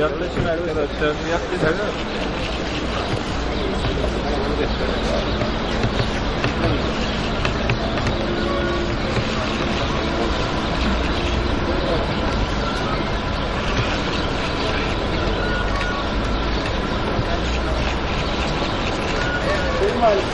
Yaklaşın arkadaşlar. Yaklaşın. Genel Başkanımız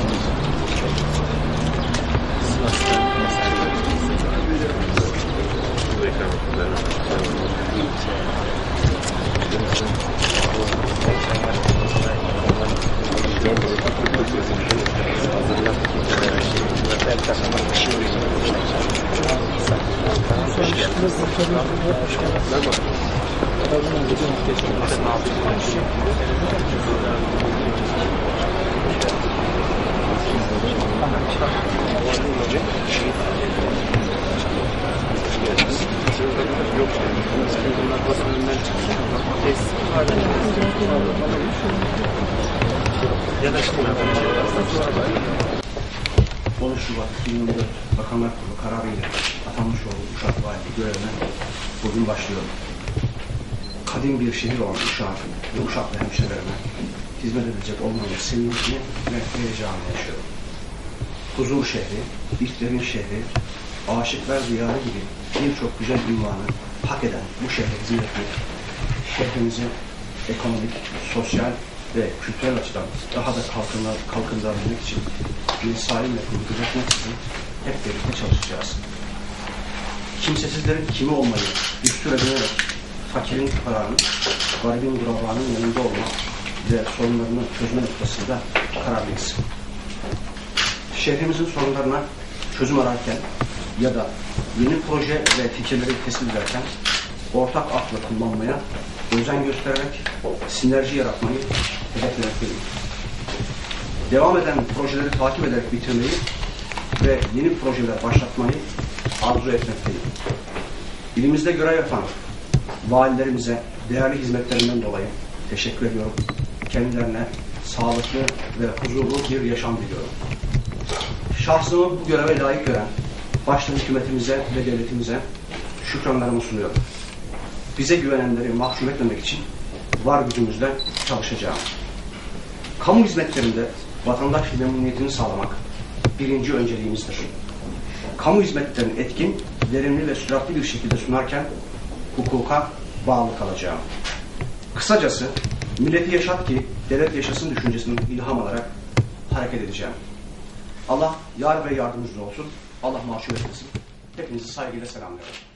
10 Şubat 2024 Bakanlar Kurulu kararıyla atanmış olduğu Uşak Valiliği görevine bugün başlıyorum. Kadim bir şehir olan Uşak ve Uşaklı hemşehrilerime hizmet edecek olmanın sevincini ve heyecanını yaşıyorum. Huzur şehri, ilklerin şehri, aşıklar diyarı gibi birçok güzel ünvanı hak eden bu şehre hizmet şehrimizi ekonomik, sosyal ve kültürel açıdan daha da kalkınlar, kalkındırabilmek için sahiple kulu gözetmeksizin hep birlikte çalışacağız. Kimsesizlerin kimi olmayı düstur edinerek fakirin fukaranın, garibin durabanın yanında olmak ve sorunlarını çözme noktasında kararlıyız. Şehrimizin sorunlarına çözüm ararken ya da yeni proje ve fikirleri teslim ederken ortak aklı kullanmaya özen göstererek sinerji yaratmayı hedeflemekteyim. Devam eden projeleri takip ederek bitirmeyi ve yeni projeler başlatmayı arzu etmekteyim. İlimizde görev yapan valilerimize değerli hizmetlerinden dolayı teşekkür ediyorum. Kendilerine sağlıklı ve huzurlu bir yaşam diliyorum. Şahsımı bu göreve layık gören başta hükümetimize ve devletimize şükranlarımı sunuyorum. Bize güvenenleri mahcup etmemek için var gücümüzle çalışacağım. Kamu hizmetlerinde vatandaş memnuniyetini sağlamak birinci önceliğimizdir. Kamu hizmetlerini etkin, verimli ve süratli bir şekilde sunarken hukuka bağlı kalacağım. Kısacası milleti yaşat ki devlet yaşasın düşüncesini ilham alarak hareket edeceğim. Allah yar ve yardımcınız olsun. Allah mahcup etmesin. Hepinizi saygıyla selamlıyorum.